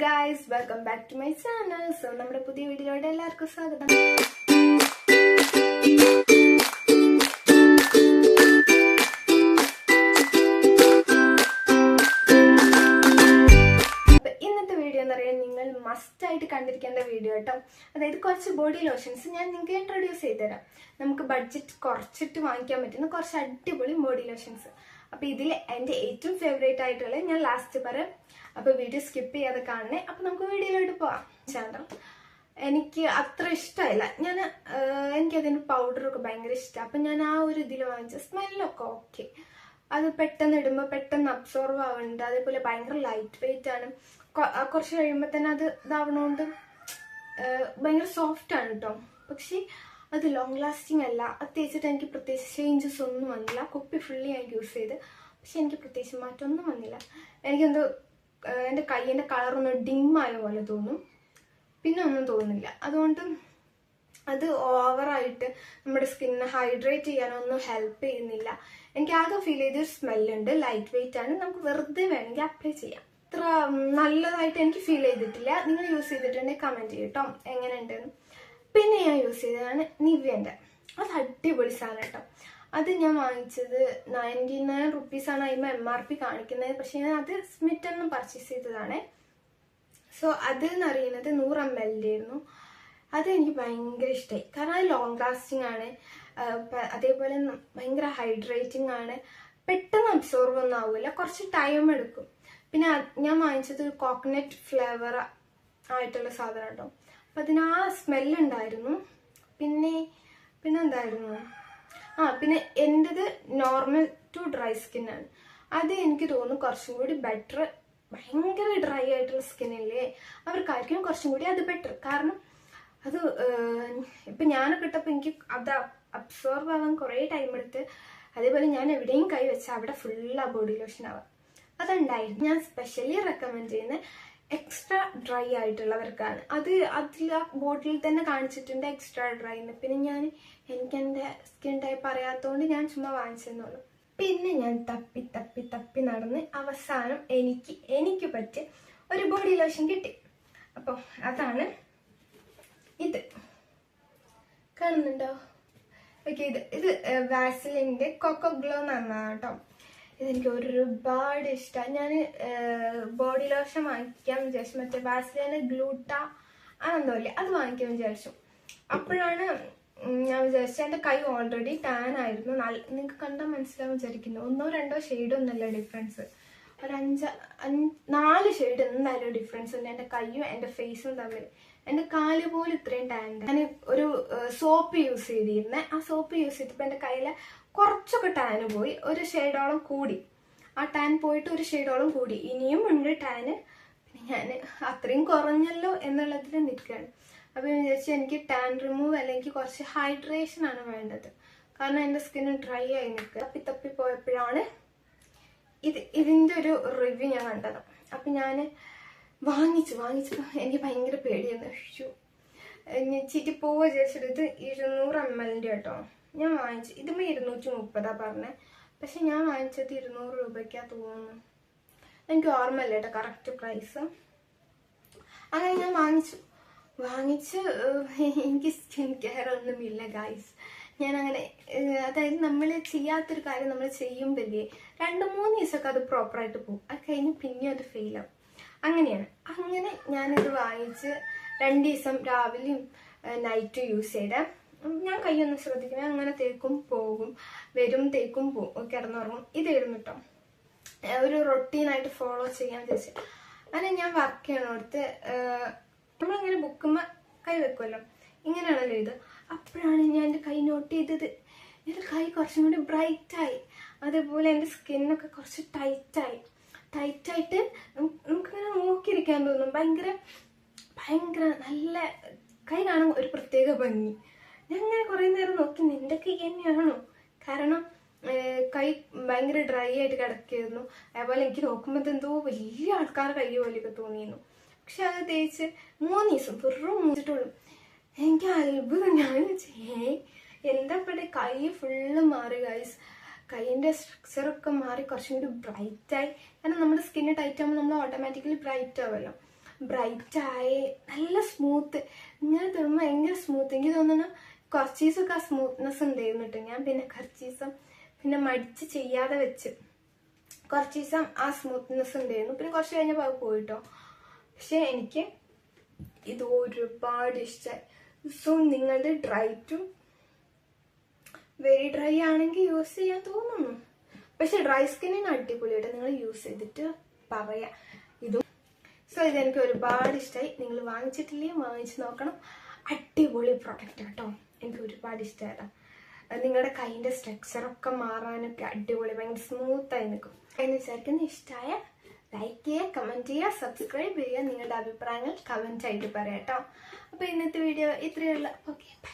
Guys welcome back to my channel so നമ്മുടെ പുതിയ വീഡിയോയുടെ എല്ലാവർക്കും സ്വാഗതം. കണ്ടിരിക്കേണ്ട വീഡിയോ കേട്ടോ അതായത് കുറച്ച് ബോഡി ലോഷൻസ് ഞാൻ നിങ്ങൾക്ക് ഇൻട്രൊഡ്യൂസ് ചെയ്ത് തരാം നമുക്ക് ബഡ്ജറ്റ് കുറച്ചിട്ട് വാങ്ങിക്കാൻ പറ്റുന്ന കുറച്ച് അടിപൊളി ബോഡി ലോഷൻസ് അപ്പൊ ഇതിൽ എന്റെ ഏറ്റവും ഫേവറേറ്റ് ആയിട്ടുള്ള ഞാൻ ലാസ്റ്റ് പറയാം അപ്പൊ വീഡിയോ സ്കിപ്പ് ചെയ്യാതെ കാണണേ. അപ്പൊ നമുക്ക് വീഡിയോയിലോട്ട് പോവാം. ചേട്ടൻ എനിക്ക് അത്ര ഇഷ്ടമായില്ല ഞാൻ എനിക്ക് അതിന്റെ പൗഡറൊക്കെ ഭയങ്കര ഇഷ്ടമാണ് അപ്പൊ ഞാൻ ആ ഒരു ഇതിൽ വാങ്ങിച്ച സ്മെല്ലൊക്കെ ഓക്കെ അത് പെട്ടെന്ന് ഇടുമ്പോൾ പെട്ടെന്ന് അബ്സോർവ് ആവുന്നുണ്ട് അതേപോലെ ഭയങ്കര ലൈറ്റ് വെയിറ്റ് ആണ്. കുറച്ച് കഴിയുമ്പോൾ തന്നെ അത് ഇതാവണോണ്ട് ഭയങ്കര സോഫ്റ്റ് ആണ് കേട്ടോ പക്ഷെ അത് ലോങ് ലാസ്റ്റിംഗ് അല്ല. അത് എനിക്ക് പ്രത്യേകിച്ച് ചേഞ്ചസ് ഒന്നും വന്നില്ല. കുപ്പി ഫുള്ളി ഞാൻ യൂസ് ചെയ്ത്. പക്ഷെ എനിക്ക് പ്രത്യേകിച്ച് മാറ്റമൊന്നും വന്നില്ല. എനിക്കെന്തോ എന്റെ ഒന്ന് കളറൊന്ന് ഡിമ്മായ പോലെ തോന്നും. പിന്നെ ഒന്നും തോന്നുന്നില്ല. അതുകൊണ്ട് അത് ഓവറായിട്ട് നമ്മുടെ സ്കിന്നിനെ ഹൈഡ്രേറ്റ് ചെയ്യാനൊന്നും ഹെൽപ്പ് ചെയ്യുന്നില്ല. എനിക്ക് ആകെ ഫീൽ ചെയ്തൊരു സ്മെല്ലുണ്ട് ലൈറ്റ് വെയിറ്റ് ആണ്. നമുക്ക് വെറുതെ വേണമെങ്കിൽ അപ്ലൈ ചെയ്യാം. അത്ര നല്ലതായിട്ട് എനിക്ക് ഫീൽ ചെയ്തിട്ടില്ല. നിങ്ങൾ യൂസ് ചെയ്തിട്ടുണ്ടെങ്കിൽ കമന്റ് ചെയ്യട്ടോ എങ്ങനെയുണ്ടെന്ന് പിന്നെ ഞാൻ യൂസ് ചെയ്തതാണ് നിവ്യന്റെ അത് അടിപൊളി സാധനം കേട്ടോ അത് ഞാൻ വാങ്ങിച്ചത് നയന്റി നയൻ റുപ്പീസാണ് അതിന് എം ആർ പി കാണിക്കുന്നത്. പക്ഷേ ഞാൻ അത് സ്മിറ്റ് എന്ന് പർച്ചേസ് ചെയ്തതാണ്. സോ അത് എന്ന് അറിയുന്നത് നൂറ് എം എല്ലിന്റെ ആയിരുന്നു. അത് എനിക്ക് ഭയങ്കര ഇഷ്ടമായി കാരണം അത് ലോങ് ലാസ്റ്റിംഗ് ആണ്. അതേപോലെ ഭയങ്കര ഹൈഡ്രേറ്റിംഗ് ആണ്. പെട്ടെന്ന് അബ്സോർബ് ഒന്നും ആവില്ല കുറച്ച് ടൈം എടുക്കും. പിന്നെ ഞാൻ വാങ്ങിച്ചത് ഒരു കോക്കനട്ട് ഫ്ലേവർ ആയിട്ടുള്ള സാധനം കേട്ടോ അപ്പം അതിന് ആ സ്മെല്ലുണ്ടായിരുന്നു പിന്നെ പിന്നെ എന്തായിരുന്നു? ആ പിന്നെ എന്റെത് നോർമൽ ടു ഡ്രൈ സ്കിന്നാണ് അത് എനിക്ക് തോന്നുന്നു കുറച്ചും കൂടി ബെറ്റർ ഭയങ്കര ഡ്രൈ ആയിട്ടുള്ള സ്കിന്നില്ലേ അവർക്കായിരിക്കും കുറച്ചും കൂടി അത് ബെറ്റർ കാരണം അത് ഇപ്പം ഞാനൊക്കെ ഇട്ടപ്പോൾ എനിക്ക് അത് അബ്സോർബ് ആവാൻ കുറേ ടൈം എടുത്ത് അതേപോലെ ഞാൻ എവിടെയും കൈ വെച്ചാൽ അവിടെ ഫുൾ ആ ബോഡി ലോഷൻ ആവാം അതുണ്ടായിരുന്നു. ഞാൻ സ്പെഷ്യലി റെക്കമെൻഡ് ചെയ്യുന്ന എക്സ്ട്രാ ഡ്രൈ ആയിട്ടുള്ളവർക്കാണ്. അത് അതിൽ ആ ബോട്ടിൽ തന്നെ കാണിച്ചിട്ടുണ്ട് എക്സ്ട്രാ ഡ്രൈ എന്ന് പിന്നെ ഞാൻ എനിക്ക് എന്റെ സ്കിൻ ടൈപ്പ് അറിയാത്തതുകൊണ്ട് ഞാൻ ചുമ്മാ വാങ്ങിച്ചെന്നുള്ളൂ പിന്നെ ഞാൻ തപ്പി തപ്പി തപ്പി നടന്ന് അവസാനം എനിക്ക് എനിക്ക് പറ്റിയ ഒരു ബോഡി ലോഷൻ കിട്ടി. അപ്പോൾ അതാണ് ഇത്. കാണുന്നുണ്ടോ? ഓക്കെ ഇത് ഇത് വാസിലിന്റെ കൊക്കോ ഗ്ലോ എന്നാണ് കേട്ടോ ഇതെനിക്ക് ഒരുപാട് ഇഷ്ടമാണ് ഞാൻ ബോഡി ലോഷൻ വാങ്ങിക്കാൻ വിചാരിച്ചു. മറ്റേ വാസ്ലിന് ഗ്ലൂട്ട ആണെന്തോ ഇല്ലേ? അത് വാങ്ങിക്കാൻ വിചാരിച്ചു. അപ്പോഴാണ് ഞാൻ വിചാരിച്ചത് എന്റെ കൈ ഓൾറെഡി ടാൻ ആയിരുന്നു. നിങ്ങൾക്ക് കണ്ടാൽ മനസ്സിലാവും വിചാരിക്കുന്നു. ഒന്നോ രണ്ടോ ഷെയ്ഡ് ഒന്നുമല്ല ഡിഫറൻസ് ഒരു അഞ്ച് നാല് ഷെയ്ഡ് എന്തായാലും ഡിഫറൻസ് ഉണ്ട്. എന്റെ കൈയും എന്റെ ഫേസും തമ്മിൽ. എന്റെ കാൽ പോലും ഇത്രയും ടാൻ ഞാൻ ഒരു സോപ്പ് യൂസ് ചെയ്തിരുന്നെ. ആ സോപ്പ് യൂസ് ചെയ്തപ്പോൾ എന്റെ കയ്യിൽ കുറച്ചൊക്കെ ടാന് പോയി ഒരു ഷെയ്ഡോളം കൂടി. ആ ടാൻ പോയിട്ട് ഒരു ഷെയ്ഡോളം കൂടി. ഇനിയും ഉണ്ട് ടാന് പിന്നെ ഞാൻ അത്രയും കുറഞ്ഞല്ലോ എന്നുള്ളതിൽ നിൽക്കുകയാണ്. അപ്പോൾ വിചാരിച്ചു എനിക്ക് ടാൻ റിമൂവ് അല്ലെങ്കിൽ കുറച്ച് ഹൈഡ്രേഷൻ ആണ് വേണ്ടത്. കാരണം എന്റെ സ്കിന്ന് ഡ്രൈ ആയി നിൽക്കുക. തപ്പി തപ്പി പോയപ്പോഴാണ് ഇത് ഇതിന്റെ ഒരു റിവ്യൂ ഞാൻ കണ്ടത്. അപ്പം ഞാൻ വാങ്ങിച്ചു വാങ്ങിച്ചപ്പോൾ എനിക്ക് ഭയങ്കര പേടിയായിരുന്നു. അയ്യോ. പോവുക വിചാരിച്ചിട്ട് ഇത് ഇരുന്നൂറ് എം എല്ലിന്റെ കേട്ടോ. ഞാൻ വാങ്ങിച്ചു ഇതുമ്പോൾ ഇരുന്നൂറ്റി മുപ്പതാ പറഞ്ഞത് പക്ഷെ ഞാൻ വാങ്ങിച്ചത് ഇരുന്നൂറ് രൂപയ്ക്കാ തോന്നുന്നു. എനിക്ക് ഓർമ്മയില്ല കേട്ടോ കറക്റ്റ് പ്രൈസ് അങ്ങനെ ഞാൻ വാങ്ങിച്ചു വാങ്ങിച്ച് എനിക്ക് സ്കിൻ കെയർ ഒന്നുമില്ല ഗൈസ് ഞാൻ അങ്ങനെ അതായത് നമ്മൾ ചെയ്യാത്തൊരു കാര്യം നമ്മൾ ചെയ്യുമ്പോഴേ രണ്ട് മൂന്ന് ദിവസമൊക്കെ അത് പ്രോപ്പറായിട്ട് പോകും. അത് കഴിഞ്ഞ് പിന്നെ അത് ഫെയിലാവും അങ്ങനെയാണ്. അങ്ങനെ ഞാനിത് വാങ്ങിച്ച് രണ്ട് ദിവസം രാവിലെയും നൈറ്റും യൂസ് ചെയ്തേ. ഞാൻ കൈയൊന്നും ശ്രദ്ധിക്കണം അങ്ങനെ തേക്കും പോകും. വരും തേക്കും പോകും കിടന്നുറങ്ങും. ഇതായിരുന്നു കേട്ടോ ഒരു റൊട്ടീനായിട്ട് ഫോളോ ചെയ്യാൻ ചോദിച്ചു അങ്ങനെ ഞാൻ വർക്ക് ചെയ്യണോടത്ത് നമ്മളിങ്ങനെ ബുക്കുമ്പോൾ കൈ വെക്കുമല്ലോ ഇങ്ങനെയാണല്ലോ ഇത്. അപ്പോഴാണ് ഞാൻ എന്റെ കൈ നോട്ട് ചെയ്തത്. എന്റെ കൈ കുറച്ചും കൂടി ബ്രൈറ്റായി അതേപോലെ എന്റെ സ്കിന്നൊക്കെ കുറച്ച് ടൈറ്റായി ടൈറ്റായിട്ട് നമുക്കിങ്ങനെ നോക്കിയിരിക്കാൻ തോന്നും. ഭയങ്കര ഭയങ്കര നല്ല കൈ കാണുമ്പോൾ ഒരു പ്രത്യേക ഭംഗി. ഞാൻ ഇങ്ങനെ കുറേ നേരം നോക്കി നിന്റെ കൈ തന്നെയാണോ കാരണം കൈ ഭയങ്കര ഡ്രൈ ആയിട്ട് കിടക്കായിരുന്നു അതേപോലെ എനിക്ക് നോക്കുമ്പോൾ എന്തോ വലിയ ആൾക്കാരുടെ കൈ പോലെയൊക്കെ തോന്നിയിരുന്നു. പക്ഷെ അത് തേച്ച് മൂന്ന് ദിവസം വെറും മൂന്നിട്ടുള്ളൂ. എനിക്ക് അത്ഭുതം. ഞാൻ ഏ എന്താ ഇവിടെ കൈ ഫുള്ള് മാറി ഗൈസ് കൈയിന്റെ സ്ട്രക്ചറൊക്കെ മാറി കുറച്ചും കൂടി ബ്രൈറ്റായി കാരണം നമ്മുടെ സ്കിന്ന് ടൈറ്റ് ആകുമ്പോൾ നമ്മൾ ഓട്ടോമാറ്റിക്കലി ബ്രൈറ്റ് ആവുമല്ലോ. ബ്രൈറ്റായി നല്ല സ്മൂത്ത് ഇങ്ങനെ തോന്നുമ്പോൾ ഭയങ്കര സ്മൂത്ത് എനിക്ക് തോന്നുന്നു കുറച്ച് ദിവസമൊക്കെ ആ സ്മൂത്ത്നെസ് ഉണ്ടായിരുന്നു കേട്ടോ ഞാൻ പിന്നെ കുറച്ചീസം പിന്നെ മടിച്ച് ചെയ്യാതെ വെച്ച് കുറച്ച് ദിവസം ആ സ്മൂത്ത്നെസ് ഉണ്ടായിരുന്നു. പിന്നെ കുറച്ച് കഴിഞ്ഞപ്പോൾ അത് പോയിട്ടോ. പക്ഷെ എനിക്ക് ഇത് ഒരുപാട് ഇഷ്ടമായി. സോ നിങ്ങളുടെ ഡ്രൈ ടു വെരി ഡ്രൈ ആണെങ്കിൽ യൂസ് ചെയ്യാൻ തോന്നുന്നു. പക്ഷെ ഡ്രൈ സ്കിന്നിന് അടിപൊളിയായിട്ട് നിങ്ങൾ യൂസ് ചെയ്തിട്ട് പറയാം. ഇതും സോ ഇതെനിക്ക് ഒരുപാട് ഇഷ്ടമായി. നിങ്ങൾ വാങ്ങിച്ചിട്ടില്ലേ? വാങ്ങിച്ച് നോക്കണം. അടിപൊളി പ്രൊഡക്റ്റ് കേട്ടോ എനിക്ക് ഒരുപാട് ഇഷ്ടമായതാണ് നിങ്ങളുടെ കൈന്റെ സ്ട്രക്ചറൊക്കെ മാറാനൊക്കെ അടിപൊളി ഭയങ്കര സ്മൂത്തായി നിൽക്കും എന്ന് വിചാരിക്കുന്ന ഇഷ്ടമായ ലൈക്ക് ചെയ്യുക കമന്റ് ചെയ്യുക സബ്സ്ക്രൈബ് ചെയ്യുക നിങ്ങളുടെ അഭിപ്രായങ്ങൾ കമന്റ് ആയിട്ട് പറയാം കേട്ടോ അപ്പോൾ ഇന്നത്തെ വീഡിയോ ഇത്രയേ ഉള്ളൂ. Okay bye